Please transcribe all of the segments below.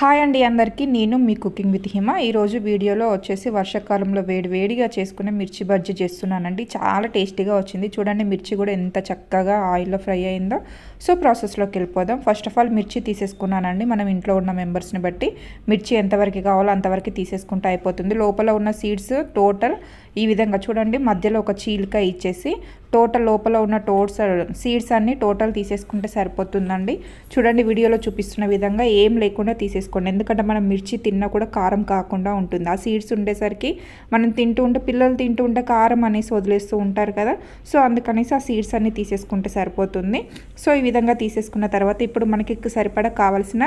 Hi అండి అందరికీ. నేను మీ కుకింగ్ విత్ హిమ. ఈరోజు వీడియోలో వచ్చేసి వర్షాకాలంలో వేడి వేడిగా చేసుకునే మిర్చి బజ్జీ చేస్తున్నానండి. చాలా టేస్టీగా వచ్చింది. చూడండి మిర్చి కూడా ఎంత చక్కగా ఆయిల్లో ఫ్రై అయిందో. సో ప్రాసెస్లోకి వెళ్ళిపోదాం. ఫస్ట్ ఆఫ్ ఆల్ మిర్చి తీసేసుకున్నానండి. మనం ఇంట్లో ఉన్న మెంబర్స్ని బట్టి మిర్చి ఎంతవరకు కావాలో అంతవరకు తీసేసుకుంటే అయిపోతుంది. లోపల ఉన్న సీడ్స్ టోటల్ ఈ విధంగా చూడండి. మధ్యలో ఒక చీలిక ఇచ్చేసి టోటల్ లోపల ఉన్న టోట్స్ సీడ్స్ అన్నీ టోటల్ తీసేసుకుంటే సరిపోతుందండి. చూడండి వీడియోలో చూపిస్తున్న విధంగా ఏం లేకుండా తీసేసుకోండి. ఎందుకంటే మనం మిర్చి తిన్నా కూడా కారం కాకుండా ఉంటుంది. ఆ సీడ్స్ ఉండేసరికి మనం తింటూ ఉంటే పిల్లలు తింటూ ఉంటే కారం అనేసి వదిలేస్తూ ఉంటారు కదా. సో అందుకనేసి ఆ సీడ్స్ అన్నీ తీసేసుకుంటే సరిపోతుంది. సో ఈ విధంగా తీసేసుకున్న తర్వాత ఇప్పుడు మనకి సరిపడా కావాల్సిన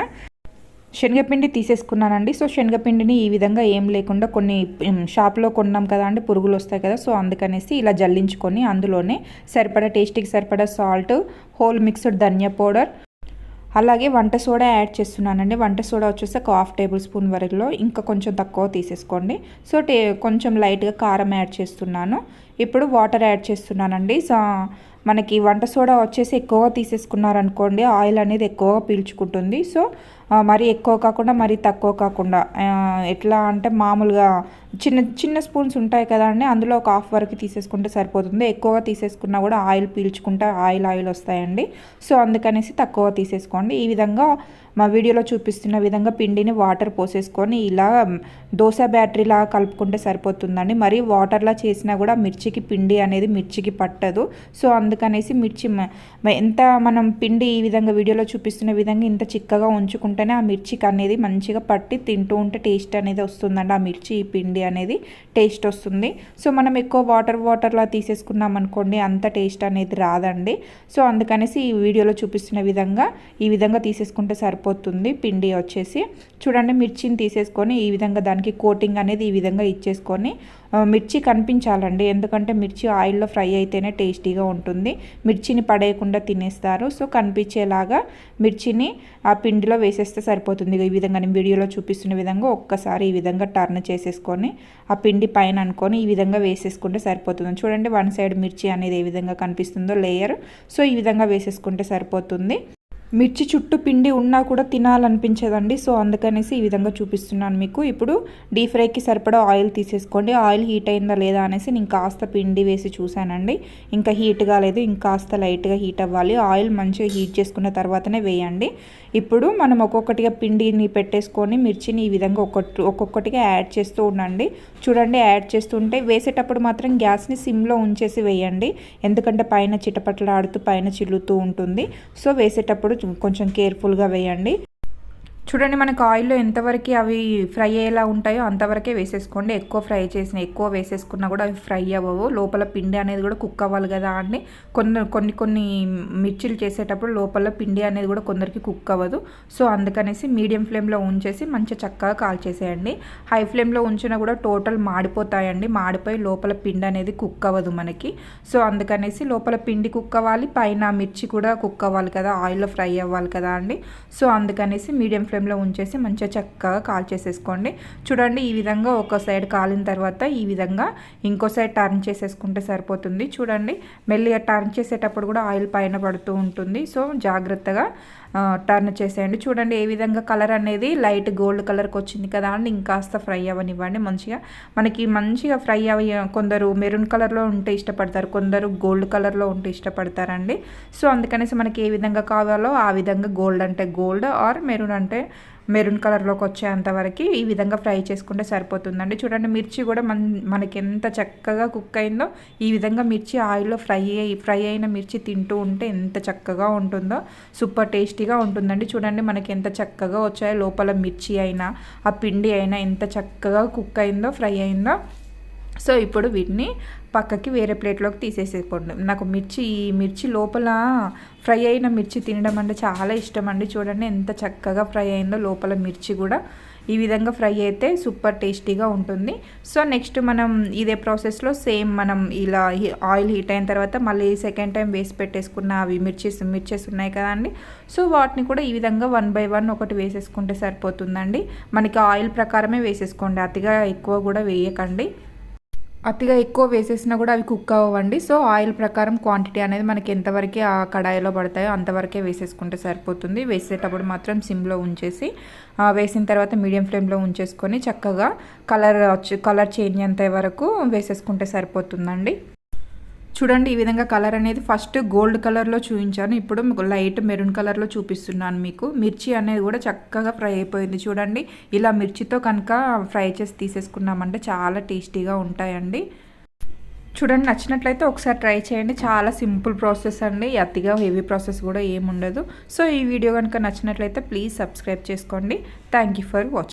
శనగపిండి తీసేసుకున్నానండి. సో శనగపిండిని ఈ విధంగా ఏం లేకుండా కొన్ని షాప్లో కొన్నాం కదా అండి పురుగులు వస్తాయి కదా సో అందుకనేసి ఇలా జల్లించుకొని అందులోనే సరిపడా టేస్టీకి సరిపడా సాల్ట్ హోల్ మిక్స్డ్ ధనియా పౌడర్ అలాగే వంట సోడా యాడ్ చేస్తున్నానండి. వంట సోడా వచ్చేసి ఒక హాఫ్ టేబుల్ స్పూన్ వరకులో ఇంకా కొంచెం తక్కువ తీసేసుకోండి. సో టే కొంచెం లైట్గా కారం యాడ్ చేస్తున్నాను. ఇప్పుడు వాటర్ యాడ్ చేస్తున్నానండి. సో మనకి వంట సోడా వచ్చేసి ఎక్కువగా తీసేసుకున్నారనుకోండి ఆయిల్ అనేది ఎక్కువగా పీల్చుకుంటుంది. సో మరీ ఎక్కువ కాకుండా మరీ తక్కువ కాకుండా. ఎట్లా అంటే మామూలుగా చిన్న చిన్న స్పూన్స్ ఉంటాయి కదా అండి అందులో ఒక హాఫ్ వరకు తీసేసుకుంటే సరిపోతుంది. ఎక్కువగా తీసేసుకున్నా కూడా ఆయిల్ పీల్చుకుంటే ఆయిల్ ఆయిల్ వస్తాయండి. సో అందుకనేసి తక్కువ తీసేసుకోండి. ఈ విధంగా మా వీడియోలో చూపిస్తున్న విధంగా పిండిని వాటర్ పోసేసుకొని ఇలా దోశ బ్యాటరీలా కలుపుకుంటే సరిపోతుందండి. మరి వాటర్లా చేసినా కూడా మిర్చికి పిండి అనేది మిర్చికి పట్టదు. సో అందుకనేసి మిర్చి ఎంత మనం పిండి ఈ విధంగా వీడియోలో చూపిస్తున్న విధంగా ఇంత చిక్కగా ఉంటేనే ఆ మిర్చికి అనేది మంచిగా పట్టి తింటూ ఉంటే టేస్ట్ అనేది వస్తుందండి. ఆ మిర్చి పిండి అనేది టేస్ట్ వస్తుంది. సో మనం ఎక్కువ వాటర్ వాటర్లా తీసేసుకున్నాం అనుకోండి అంత టేస్ట్ అనేది రాదండి. సో అందుకనేసి ఈ వీడియోలో చూపిస్తున్న విధంగా ఈ విధంగా తీసేసుకుంటే సరిపోతుంది పిండి వచ్చేసి. చూడండి మిర్చిని తీసేసుకొని ఈ విధంగా దానికి కోటింగ్ అనేది ఈ విధంగా ఇచ్చేసుకొని మిర్చి కనిపించాలండి. ఎందుకంటే మిర్చి ఆయిల్లో ఫ్రై అయితేనే టేస్టీగా ఉంటుంది. మిర్చిని పడేయకుండా తినేస్తారు. సో కనిపించేలాగా మిర్చిని ఆ పిండిలో వేసేస్తే సరిపోతుంది. ఈ విధంగా నేను వీడియోలో చూపిస్తున్న విధంగా ఒక్కసారి ఈ విధంగా టర్న్ చేసేసుకొని ఆ పిండి పైన అనుకొని ఈ విధంగా వేసేసుకుంటే సరిపోతుంది. చూడండి వన్ సైడ్ మిర్చి అనేది ఏ విధంగా కనిపిస్తుందో లేయర్. సో ఈ విధంగా వేసేసుకుంటే సరిపోతుంది. మిర్చి చుట్టూ పిండి ఉన్నా కూడా తినాలనిపించదండి. సో అందుకనేసి ఈ విధంగా చూపిస్తున్నాను మీకు. ఇప్పుడు డీప్ ఫ్రైకి సరిపడా ఆయిల్ తీసేసుకోండి. ఆయిల్ హీట్ అయిందా లేదా అనేసి నేను కాస్త పిండి వేసి చూశానండి. ఇంకా హీట్ కాలేదు. ఇంకాస్త లైట్గా హీట్ అవ్వాలి. ఆయిల్ మంచిగా హీట్ చేసుకున్న తర్వాతనే వేయండి. ఇప్పుడు మనం ఒక్కొక్కటిగా పిండిని పెట్టేసుకొని మిర్చిని ఈ విధంగా ఒక్కొక్క ఒక్కొక్కటిగా యాడ్ చేస్తూ ఉండండి. చూడండి యాడ్ చేస్తుంటే వేసేటప్పుడు మాత్రం గ్యాస్ని సిమ్లో ఉంచేసి వేయండి. ఎందుకంటే పైన చిటపటలాడుతూ పైన చిల్లుతూ ఉంటుంది. సో వేసేటప్పుడు కొంచెం కేర్ఫుల్గా వేయండి. చూడండి మనకు ఆయిల్లో ఎంతవరకు అవి ఫ్రై అయ్యేలా ఉంటాయో అంతవరకే వేసేసుకోండి. ఎక్కువ ఫ్రై చేసిన ఎక్కువ వేసేసుకున్నా కూడా అవి ఫ్రై అవ్వవు. లోపల పిండి అనేది కూడా కుక్ అవ్వాలి కదా అండి. కొన్ని కొన్ని కొన్ని మిర్చిలు చేసేటప్పుడు లోపల పిండి అనేది కూడా కొందరికి కుక్ అవ్వదు. సో అందుకనేసి మీడియం ఫ్లేమ్లో ఉంచేసి మంచిగా చక్కగా కాల్చేసేయండి. హై ఫ్లేమ్లో ఉంచినా కూడా టోటల్ మాడిపోతాయండి. మాడిపోయి లోపల పిండి అనేది కుక్ అవ్వదు మనకి. సో అందుకనేసి లోపల పిండి కుక్ అవ్వాలి. పైన మిర్చి కూడా కుక్ అవ్వాలి కదా ఆయిల్లో ఫ్రై అవ్వాలి కదా అండి. సో అందుకనేసి మీడియం ఫ్లేమ్ ఫ్లేమ్లో ఉంచేసి మంచిగా చక్కగా కాల్ చేసేసుకోండి. చూడండి ఈ విధంగా ఒక సైడ్ కాలిన తర్వాత ఈ విధంగా ఇంకో సైడ్ టర్న్ చేసేసుకుంటే సరిపోతుంది. చూడండి మెల్లిగా టర్న్ చేసేటప్పుడు కూడా ఆయిల్ పైన పడుతూ ఉంటుంది. సో జాగ్రత్తగా టర్న్ చేసేయండి. చూడండి ఏ విధంగా కలర్ అనేది లైట్ గోల్డ్ కలర్కి వచ్చింది కదా అండి ఇంకాస్త ఫ్రై అవ్వనివ్వండి మంచిగా. మనకి మంచిగా ఫ్రై అవ్వ కొందరు మెరూన్ కలర్లో ఉంటే ఇష్టపడతారు కొందరు గోల్డ్ కలర్లో ఉంటే ఇష్టపడతారండి. సో అందుకనేసి మనకి ఏ విధంగా కావాలో ఆ విధంగా గోల్డ్ అంటే గోల్డ్ ఆర్ మెరూన్ అంటే మెరూన్ కలర్లోకి వచ్చేంతవరకు ఈ విధంగా ఫ్రై చేసుకుంటే సరిపోతుందండి. చూడండి మిర్చి కూడా మన మనకి ఎంత చక్కగా కుక్ అయిందో ఈ విధంగా మిర్చి ఆయిల్లో ఫ్రై అయ్యి ఫ్రై అయిన మిర్చి తింటూ ఉంటే ఎంత చక్కగా ఉంటుందో సూపర్ టేస్టీగా ఉంటుందండి. చూడండి మనకి ఎంత చక్కగా వచ్చాయో లోపల మిర్చి అయినా ఆ పిండి అయినా ఎంత చక్కగా కుక్ అయిందో ఫ్రై అయిందో సో ఇప్పుడు వీటిని పక్కకి వేరే ప్లేట్లోకి తీసేసేసుకోండి. నాకు మిర్చి ఈ మిర్చి లోపల ఫ్రై అయిన మిర్చి తినడం అంటే చాలా ఇష్టం అండి. చూడండి ఎంత చక్కగా ఫ్రై అయిందో లోపల మిర్చి కూడా. ఈ విధంగా ఫ్రై అయితే సూపర్ టేస్టీగా ఉంటుంది. సో నెక్స్ట్ మనం ఇదే ప్రాసెస్లో సేమ్ మనం ఇలా ఆయిల్ హీట్ అయిన తర్వాత మళ్ళీ సెకండ్ టైం వేసి పెట్టేసుకున్న అవి మిర్చిస్ మిర్చెస్ ఉన్నాయి కదండి సో వాటిని కూడా ఈ విధంగా వన్ బై వన్ ఒకటి వేసేసుకుంటే సరిపోతుందండి. మనకి ఆయిల్ ప్రకారమే వేసేసుకోండి. అతిగా ఎక్కువ కూడా వేయకండి. అతిగా ఎక్కువ వేసేసినా కూడా అవి కుక్ అవ్వండి. సో ఆయిల్ ప్రకారం క్వాంటిటీ అనేది మనకి ఎంతవరకు ఆ కడాయిలో పడతాయో అంతవరకే వేసేసుకుంటే సరిపోతుంది. వేసేటప్పుడు మాత్రం సిమ్లో ఉంచేసి వేసిన తర్వాత మీడియం ఫ్లేమ్లో ఉంచేసుకొని చక్కగా కలర్ వచ్చి కలర్ చేంజ్ అంతే వరకు వేసేసుకుంటే సరిపోతుందండి. చూడండి ఈ విధంగా కలర్ అనేది ఫస్ట్ గోల్డ్ కలర్లో చూపించాను. ఇప్పుడు లైట్ మెరూన్ కలర్లో చూపిస్తున్నాను మీకు. మిర్చి అనేది కూడా చక్కగా ఫ్రై అయిపోయింది చూడండి. ఇలా మిర్చితో కనుక ఫ్రై చేసి తీసేసుకున్నామంటే చాలా టేస్టీగా ఉంటాయండి. చూడండి నచ్చినట్లయితే ఒకసారి ట్రై చేయండి. చాలా సింపుల్ ప్రాసెస్ అండి. అతిగా హెవీ ప్రాసెస్ కూడా ఏముండదు. సో ఈ వీడియో కనుక నచ్చినట్లయితే ప్లీజ్ సబ్స్క్రైబ్ చేసుకోండి. Thank you for watching